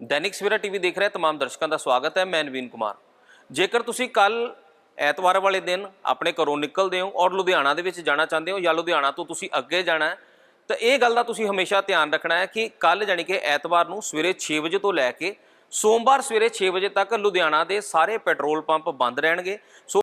ਦੈਨਿਕ Savera TV ਦੇਖ ਰਹੇ ਤਮਾਮ ਦਰਸ਼ਕਾਂ ਦਾ ਸਵਾਗਤ ਹੈ, ਮੈਂ ਨਵੀਨ ਕੁਮਾਰ। ਜੇਕਰ ਤੁਸੀਂ ਕੱਲ ਐਤਵਾਰ ਵਾਲੇ ਦਿਨ ਆਪਣੇ ਘਰੋਂ ਨਿਕਲਦੇ ਹੋ ਔਰ ਲੁਧਿਆਣਾ ਦੇ ਵਿੱਚ ਜਾਣਾ ਚਾਹੁੰਦੇ ਹੋ ਜਾਂ ਲੁਧਿਆਣਾ ਤੋਂ ਤੁਸੀਂ ਅੱਗੇ ਜਾਣਾ ਹੈ, ਤਾਂ ਇਹ ਗੱਲ ਦਾ ਤੁਸੀਂ ਹਮੇਸ਼ਾ ਧਿਆਨ ਰੱਖਣਾ ਹੈ ਕਿ ਕੱਲ ਜਾਣੀ ਕਿ ਐਤਵਾਰ ਨੂੰ ਸਵੇਰੇ 6 ਵਜੇ ਤੋਂ ਲੈ ਕੇ ਸੋਮਵਾਰ ਸਵੇਰੇ 6 ਵਜੇ ਤੱਕ ਲੁਧਿਆਣਾ ਦੇ ਸਾਰੇ ਪੈਟਰੋਲ ਪੰਪ ਬੰਦ ਰਹਿਣਗੇ। ਸੋ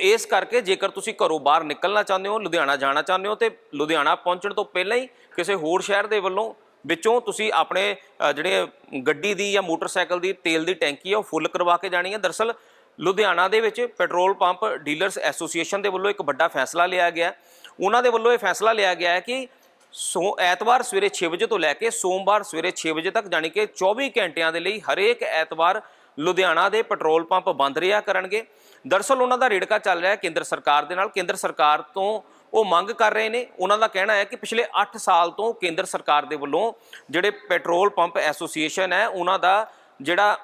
ਇਸ ਕਰਕੇ ਜੇਕਰ ਤੁਸੀਂ ਘਰੋਂ ਬਾਹਰ ਨਿਕਲਣਾ ਚਾਹੁੰਦੇ ਹੋ, ਲੁਧਿਆਣਾ ਜਾਣਾ ਚਾਹੁੰਦੇ ਹੋ, ਤੇ ਲੁਧਿਆਣਾ ਪਹੁੰਚਣ ਤੋਂ ਪਹਿਲਾਂ ਹੀ ਕਿਸੇ ਹੋਰ ਸ਼ਹਿਰ ਦੇ ਵੱਲੋਂ ਵਿੱਚੋਂ ਤੁਸੀਂ ਆਪਣੇ ਜਿਹੜੇ ਗੱਡੀ ਦੀ ਜਾਂ ਮੋਟਰਸਾਈਕਲ ਦੀ, ਤੇਲ ਦੀ ਟੈਂਕੀ ਹੈ ਉਹ ਫੁੱਲ ਕਰਵਾ ਕੇ ਜਾਣੀ ਹੈ ਦਰਸਲ ਲੁਧਿਆਣਾ ਦੇ ਵਿੱਚ ਪੈਟਰੋਲ ਪੰਪ ਡੀਲਰਸ ਐਸੋਸੀਏਸ਼ਨ ਦੇ ਵੱਲੋਂ ਇੱਕ ਵੱਡਾ ਫੈਸਲਾ ਲਿਆ ਗਿਆ ਉਹਨਾਂ ਦੇ ਵੱਲੋਂ ਇਹ ਫੈਸਲਾ ਲਿਆ ਗਿਆ ਹੈ ਕਿ ਸੋ, ਐਤਵਾਰ ਸਵੇਰੇ 6 ਵਜੇ ਤੋਂ ਲੈ ਕੇ ਸੋਮਵਾਰ ਸਵੇਰੇ 6 ਵਜੇ ਤੱਕ, ਜਾਣੀ ਕਿ 24 ਘੰਟਿਆਂ ਦੇ ਲਈ ਹਰੇਕ ਐਤਵਾਰ ਲੁਧਿਆਣਾ ਦੇ ਪੈਟਰੋਲ ਪੰਪ ਬੰਦ ਰਿਹਾ ਕਰਨਗੇ। ਦਰਸਲ ਉਹਨਾਂ ਦਾ ਰੇੜਕਾ ਚੱਲ ਰਿਹਾ ਹੈ ਕੇਂਦਰ ਸਰਕਾਰ ਦੇ ਨਾਲ। ਕੇਂਦਰ ਸਰਕਾਰ ਤੋਂ ਉਹ ਮੰਗ ਕਰ ਰਹੇ ਨੇ। ਉਹਨਾਂ ਦਾ ਕਹਿਣਾ ਹੈ ਕਿ ਪਿਛਲੇ 8 ਸਾਲ ਤੋਂ ਕੇਂਦਰ ਸਰਕਾਰ ਦੇ ਵੱਲੋਂ ਜਿਹੜੇ ਪੈਟਰੋਲ ਪੰਪ ਐਸੋਸੀਏਸ਼ਨ ਹੈ, ਉਹਨਾਂ ਦਾ ਜਿਹੜਾ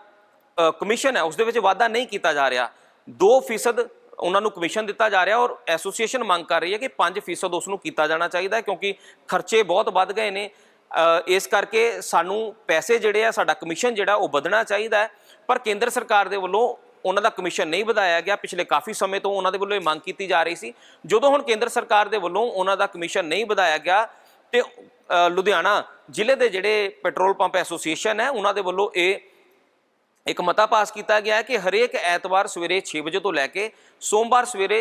ਕਮਿਸ਼ਨ ਹੈ, ਉਸ ਦੇ ਵਿੱਚ ਵਾਧਾ ਨਹੀਂ ਕੀਤਾ ਜਾ ਰਿਹਾ। 2% ਉਹਨਾਂ ਨੂੰ ਕਮਿਸ਼ਨ ਦਿੱਤਾ ਜਾ ਰਿਹਾ ਔਰ ਐਸੋਸੀਏਸ਼ਨ ਮੰਗ ਕਰ ਰਹੀ ਹੈ ਕਿ 5% ਉਸ ਨੂੰ ਕੀਤਾ ਜਾਣਾ ਚਾਹੀਦਾ ਕਿਉਂਕਿ ਖਰਚੇ ਬਹੁਤ ਵੱਧ ਗਏ ਨੇ। ਇਸ ਕਰਕੇ ਸਾਨੂੰ ਪੈਸੇ ਜਿਹੜੇ ਆ, ਸਾਡਾ ਕਮਿਸ਼ਨ ਜਿਹੜਾ ਉਹ ਵਧਣਾ ਚਾਹੀਦਾ ਪਰ ਕੇਂਦਰ ਸਰਕਾਰ ਦੇ ਵੱਲੋਂ ਉਹਨਾਂ ਦਾ ਕਮਿਸ਼ਨ ਨਹੀਂ ਵਧਾਇਆ ਗਿਆ। ਪਿਛਲੇ ਕਾਫੀ ਸਮੇਂ ਤੋਂ ਉਹਨਾਂ ਦੇ ਵੱਲੋਂ ਇਹ ਮੰਗ ਕੀਤੀ ਜਾ ਰਹੀ ਸੀ। ਜਦੋਂ ਹੁਣ ਕੇਂਦਰ ਸਰਕਾਰ ਦੇ ਵੱਲੋਂ ਉਹਨਾਂ ਦਾ ਕਮਿਸ਼ਨ ਨਹੀਂ ਵਧਾਇਆ ਗਿਆ ਤੇ ਲੁਧਿਆਣਾ ਜ਼ਿਲ੍ਹੇ ਦੇ ਜਿਹੜੇ ਪੈਟਰੋਲ ਪੰਪ ਐਸੋਸੀਏਸ਼ਨ ਹੈ, ਉਹਨਾਂ ਦੇ ਵੱਲੋਂ ਇਹ ਇੱਕ ਮਤਾ ਪਾਸ ਕੀਤਾ ਗਿਆ ਹੈ ਕਿ ਹਰੇਕ ਐਤਵਾਰ ਸਵੇਰੇ 6 ਵਜੇ ਤੋਂ ਲੈ ਕੇ ਸੋਮਵਾਰ ਸਵੇਰੇ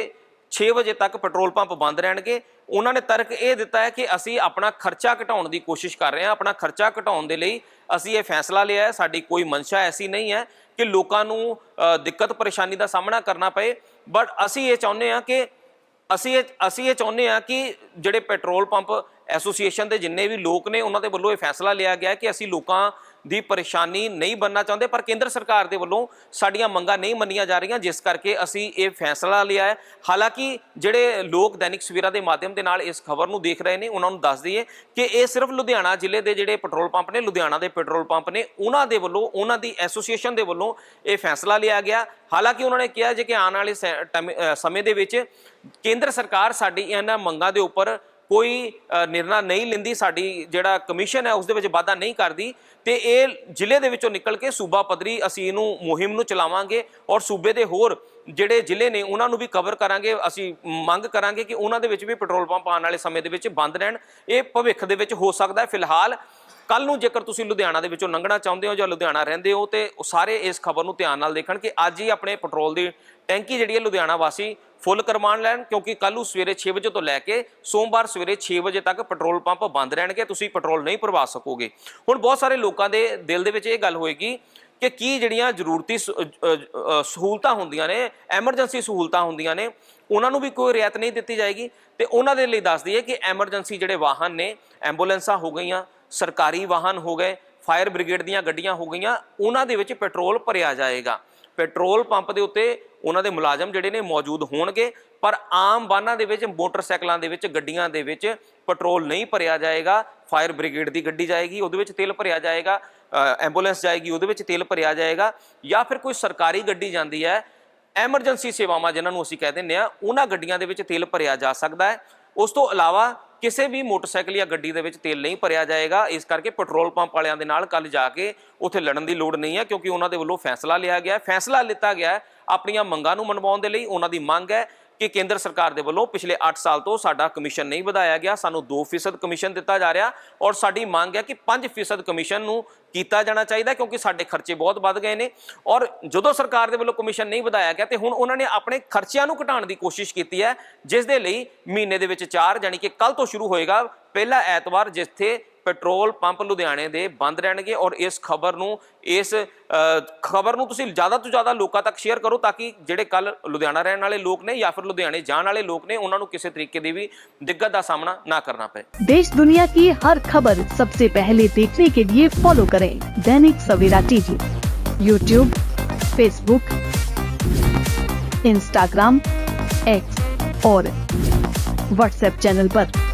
6 ਵਜੇ ਤੱਕ ਪੈਟਰੋਲ ਪੰਪ ਬੰਦ ਰਹਿਣਗੇ। ਉਹਨਾਂ ਨੇ ਤਰਕ ਇਹ ਦਿੱਤਾ ਹੈ ਕਿ ਅਸੀਂ ਆਪਣਾ ਖਰਚਾ ਘਟਾਉਣ ਦੀ ਕੋਸ਼ਿਸ਼ ਕਰ ਰਹੇ ਹਾਂ, ਆਪਣਾ ਖਰਚਾ ਘਟਾਉਣ ਦੇ ਲਈ ਅਸੀਂ ਇਹ ਫੈਸਲਾ ਲਿਆ ਹੈ, ਸਾਡੀ ਕੋਈ ਮਨਸ਼ਾ ਐਸੀ ਨਹੀਂ ਹੈ ਕਿ ਲੋਕਾਂ ਨੂੰ ਦਿੱਕਤ ਪਰੇਸ਼ਾਨੀ ਦਾ ਸਾਹਮਣਾ ਕਰਨਾ ਪਏ। ਬਟ ਅਸੀਂ ਇਹ ਚਾਹੁੰਦੇ ਹਾਂ ਕਿ, ਅਸੀਂ ਇਹ ਅਸੀਂ ਇਹ ਚਾਹੁੰਦੇ ਹਾਂ ਕਿ ਜਿਹੜੇ ਪੈਟਰੋਲ ਪੰਪ ਐਸੋਸੀਏਸ਼ਨ ਦੇ ਜਿੰਨੇ ਵੀ ਲੋਕ ਨੇ, ਉਹਨਾਂ ਦੇ ਵੱਲੋਂ ਇਹ ਫੈਸਲਾ ਲਿਆ ਗਿਆ ਕਿ ਅਸੀਂ ਲੋਕਾਂ ਦੀ ਪਰੇਸ਼ਾਨੀ ਨਹੀਂ ਬਣਨਾ ਚਾਹੁੰਦੇ, ਪਰ ਕੇਂਦਰ ਸਰਕਾਰ ਦੇ ਵੱਲੋਂ ਸਾਡੀਆਂ ਮੰਗਾਂ ਨਹੀਂ ਮੰਨੀਆਂ ਜਾ ਰਹੀਆਂ, ਜਿਸ ਕਰਕੇ ਅਸੀਂ ਇਹ ਫੈਸਲਾ ਲਿਆ ਹੈ। ਹਾਲਾਂਕਿ ਜਿਹੜੇ ਲੋਕ ਦੈਨਿਕ ਸਵੇਰਾ ਦੇ ਮਾਧਿਅਮ ਦੇ ਨਾਲ ਇਸ ਖਬਰ ਨੂੰ ਦੇਖ ਰਹੇ ਨੇ, ਉਹਨਾਂ ਨੂੰ ਦੱਸ ਦਈਏ ਕਿ ਇਹ ਸਿਰਫ ਲੁਧਿਆਣਾ ਜ਼ਿਲ੍ਹੇ ਦੇ ਜਿਹੜੇ ਪੈਟਰੋਲ ਪੰਪ ਨੇ, ਲੁਧਿਆਣਾ ਦੇ ਪੈਟਰੋਲ ਪੰਪ ਨੇ, ਉਹਨਾਂ ਦੇ ਵੱਲੋਂ, ਉਹਨਾਂ ਦੀ ਐਸੋਸੀਏਸ਼ਨ ਦੇ ਵੱਲੋਂ ਇਹ ਫੈਸਲਾ ਲਿਆ ਗਿਆ। ਹਾਲਾਂਕਿ ਉਹਨਾਂ ਨੇ ਕਿਹਾ ਜੇ ਕਿ ਆਉਣ ਵਾਲੇ ਸੈ- ਟੈਮ- ਸਮੇਂ ਦੇ ਵਿੱਚ ਕੇਂਦਰ ਸਰਕਾਰ ਸਾਡੀ ਇਹਨਾਂ ਮੰਗਾਂ ਦੇ ਉੱਪਰ ਕੋਈ ਨਿਰਣਾ ਨਹੀਂ ਲੈਂਦੀ, ਸਾਡੀ ਜਿਹੜਾ ਕਮਿਸ਼ਨ ਹੈ, ਉਸ ਦੇ ਵਿੱਚ ਵਾਧਾ ਨਹੀਂ ਕਰਦੀ। ਤੇ ਇਹ ਜ਼ਿਲ੍ਹੇ ਦੇ ਵਿੱਚੋਂ ਨਿਕਲ ਕੇ ਸੂਬਾ ਪੱਧਰੀ ਅਸੀਂ ਇਹਨੂੰ ਮੁਹਿੰਮ ਨੂੰ ਚਲਾਵਾਂਗੇ ਔਰ ਸੂਬੇ ਦੇ ਹੋਰ ਜਿਹੜੇ ਜ਼ਿਲ੍ਹੇ ਨੇ, ਉਹਨਾਂ ਨੂੰ ਵੀ ਕਵਰ ਕਰਾਂਗੇ। ਅਸੀਂ ਮੰਗ ਕਰਾਂਗੇ ਕਿ ਉਹਨਾਂ ਦੇ ਵਿੱਚ ਵੀ ਪੈਟਰੋਲ ਪੰਪ ਆਉਣ ਵਾਲੇ ਸਮੇਂ ਦੇ ਵਿੱਚ ਬੰਦ ਰਹਿਣ। ਇਹ ਭਵਿੱਖ ਦੇ ਵਿੱਚ ਹੋ ਸਕਦਾ ਹੈ। ਫਿਲਹਾਲ ਕੱਲ ਨੂੰ ਜੇਕਰ ਤੁਸੀਂ ਲੁਧਿਆਣਾ ਦੇ ਵਿੱਚੋਂ ਲੰਘਣਾ ਚਾਹੁੰਦੇ ਹੋ ਜਾਂ ਲੁਧਿਆਣਾ ਰਹਿੰਦੇ ਹੋ ਤੇ ਉਹ ਸਾਰੇ ਇਸ ਖਬਰ ਨੂੰ ਧਿਆਨ ਨਾਲ ਦੇਖਣ ਕਿ ਅੱਜ ਹੀ ਆਪਣੇ ਪੈਟਰੋਲ ਦੀ ਟੈਂਕੀ ਜਿਹੜੀ ਹੈ ਲੁਧਿਆਣਾ ਵਾਸੀ ਫੁੱਲ ਕਰਵਾਉਣ ਲੈਣ, ਕਿਉਂਕਿ ਕੱਲ ਨੂੰ ਸਵੇਰੇ 6 ਵਜੇ ਤੋਂ ਲੈ ਕੇ ਸੋਮਵਾਰ ਸਵੇਰੇ 6 ਵਜੇ ਤੱਕ ਪੈਟਰੋਲ ਪੰਪ ਬੰਦ ਰਹਿਣਗੇ, ਤੁਸੀਂ ਪੈਟਰੋਲ ਨਹੀਂ ਭਰਵਾ ਸਕੋਗੇ। ਹੁਣ ਬਹੁਤ ਸਾਰੇ ਲੋਕਾਂ ਦੇ ਦਿਲ ਦੇ ਵਿੱਚ ਇਹ ਗੱਲ ਹੋਏਗੀ ਕਿ ਕੀ ਜਿਹੜੀਆਂ ਜ਼ਰੂਰਤੀ ਸਹੂਲਤਾਂ ਹੁੰਦੀਆਂ ਨੇ, ਐਮਰਜੈਂਸੀ ਸਹੂਲਤਾਂ ਹੁੰਦੀਆਂ ਨੇ, ਉਹਨਾਂ ਨੂੰ ਵੀ ਕੋਈ ਰਿਆਇਤ ਨਹੀਂ ਦਿੱਤੀ ਜਾਏਗੀ। ਤੇ ਉਹਨਾਂ ਦੇ ਲਈ ਦੱਸਦੀ ਹੈ ਕਿ ਐਮਰਜੈਂਸੀ ਜਿਹੜੇ ਵਾਹਨ ਨੇ, ਐਂਬੂਲੈਂਸਾਂ ਹੋ ਗਈਆਂ ਸਰਕਾਰੀ ਵਾਹਨ ਹੋ ਗਏ, ਫਾਇਰ ਬ੍ਰਿਗੇਡ ਦੀਆਂ ਗੱਡੀਆਂ ਹੋ ਗਈਆਂ, ਉਹਨਾਂ ਦੇ ਵਿੱਚ ਪੈਟਰੋਲ ਭਰਿਆ ਜਾਏਗਾ। ਪੈਟਰੋਲ ਪੰਪ ਦੇ ਉੱਤੇ ਉਹਨਾਂ ਦੇ ਮੁਲਾਜ਼ਮ ਜਿਹੜੇ ਨੇ ਮੌਜੂਦ ਹੋਣਗੇ, ਪਰ ਆਮ ਵਾਹਨਾਂ ਦੇ ਵਿੱਚ, ਮੋਟਰਸਾਈਕਲਾਂ ਦੇ ਵਿੱਚ, ਗੱਡੀਆਂ ਦੇ ਵਿੱਚ ਪੈਟਰੋਲ ਨਹੀਂ ਭਰਿਆ ਜਾਏਗਾ। ਫਾਇਰ ਬ੍ਰਿਗੇਡ ਦੀ ਗੱਡੀ ਜਾਏਗੀ, ਉਹਦੇ ਵਿੱਚ ਤੇਲ ਭਰਿਆ ਜਾਏਗਾ ਐਂਬੂਲੈਂਸ ਜਾਏਗੀ, ਉਹਦੇ ਵਿੱਚ ਤੇਲ ਭਰਿਆ ਜਾਏਗਾ, ਜਾਂ ਫਿਰ ਕੋਈ ਸਰਕਾਰੀ ਗੱਡੀ ਜਾਂਦੀ ਹੈ, ਐਮਰਜੈਂਸੀ ਸੇਵਾਵਾਂ ਜਿਨ੍ਹਾਂ ਨੂੰ ਅਸੀਂ ਕਹਿ ਦਿੰਦੇ ਆ ਉਹਨਾਂ ਗੱਡੀਆਂ ਦੇ ਵਿੱਚ ਤੇਲ ਭਰਿਆ ਜਾ ਸਕਦਾ ਹੈ। ਉਸ ਤੋਂ ਇਲਾਵਾ ਕਿਸੇ ਵੀ ਮੋਟਰਸਾਈਕਲ ਜਾਂ ਗੱਡੀ ਦੇ ਵਿੱਚ ਤੇਲ ਨਹੀਂ ਭਰਿਆ ਜਾਏਗਾ, ਇਸ ਕਰਕੇ ਪੈਟਰੋਲ ਪੰਪ ਵਾਲਿਆਂ ਦੇ ਨਾਲ ਕੱਲ ਜਾ ਕੇ ਉੱਥੇ ਲੜਨ ਦੀ ਲੋੜ ਨਹੀਂ ਹੈ, ਕਿਉਂਕਿ ਉਹਨਾਂ ਦੇ ਵੱਲੋਂ ਫੈਸਲਾ ਲਿਆ ਗਿਆ ਫੈਸਲਾ ਲਿੱਤਾ ਗਿਆ ਆਪਣੀਆਂ ਮੰਗਾਂ ਨੂੰ ਮਨਵਾਉਣ ਦੇ ਲਈ ਉਹਨਾਂ ਦੀ ਮੰਗ ਹੈ। ਕਿ ਕੇਂਦਰ ਸਰਕਾਰ ਦੇ ਵੱਲੋਂ ਪਿਛਲੇ 8 ਸਾਲ ਤੋਂ ਸਾਡਾ ਕਮਿਸ਼ਨ ਨਹੀਂ ਵਧਾਇਆ ਗਿਆ, ਸਾਨੂੰ 2% ਕਮਿਸ਼ਨ ਦਿੱਤਾ ਜਾ ਰਿਹਾ ਔਰ ਸਾਡੀ ਮੰਗ ਹੈ ਕਿ 5% ਕਮਿਸ਼ਨ ਨੂੰ ਕੀਤਾ ਜਾਣਾ ਚਾਹੀਦਾ ਕਿਉਂਕਿ ਸਾਡੇ ਖਰਚੇ ਬਹੁਤ ਵੱਧ ਗਏ ਨੇ ਔਰ ਜਦੋਂ ਸਰਕਾਰ ਦੇ ਵੱਲੋਂ ਕਮਿਸ਼ਨ ਨਹੀਂ ਵਧਾਇਆ ਗਿਆ ਤੇ ਹੁਣ ਉਹਨਾਂ ਨੇ ਆਪਣੇ ਖਰਚਿਆਂ ਨੂੰ ਘਟਾਉਣ ਦੀ ਕੋਸ਼ਿਸ਼ ਕੀਤੀ ਹੈ, ਜਿਸ ਦੇ ਲਈ ਮਹੀਨੇ ਦੇ ਵਿੱਚ 4 ਜਾਨੀ ਕਿ ਕੱਲ ਤੋਂ ਸ਼ੁਰੂ ਹੋਏਗਾ, ਪਹਿਲਾ ਐਤਵਾਰ ਜਿੱਥੇ ਪੈਟਰੋਲ ਪੰਪ ਲੁਧਿਆਣੇ ਦੇ ਬੰਦ ਰਹਿਣਗੇ ਔਰ ਇਸ ਖਬਰ ਨੂੰ ਇਸ ਖਬਰ ਨੂੰ ਤੁਸੀਂ ਜ਼ਿਆਦਾ ਤੋਂ ਜ਼ਿਆਦਾ ਲੋਕਾਂ ਤੱਕ ਸ਼ੇਅਰ ਕਰੋ ਤਾਂ ਕਿ ਜਿਹੜੇ ਕੱਲ ਲੁਧਿਆਣਾ ਰਹਿਣ ਵਾਲੇ ਲੋਕ ਨੇ ਜਾਂ ਫਿਰ ਲੁਧਿਆਣੇ ਜਾਣ ਵਾਲੇ ਲੋਕ ਨੇ ਉਹਨਾਂ ਨੂੰ ਕਿਸੇ ਤਰੀਕੇ ਦੀ ਵੀ ਦਿੱਕਤ ਦਾ ਸਾਹਮਣਾ ਨਾ ਕਰਨਾ ਪਏ देश दुनिया की हर खबर सबसे पहले देखने के लिए फॉलो करें Dainik Savera TV YouTube Facebook Instagram X और व्हाट्सएप चैनल पर।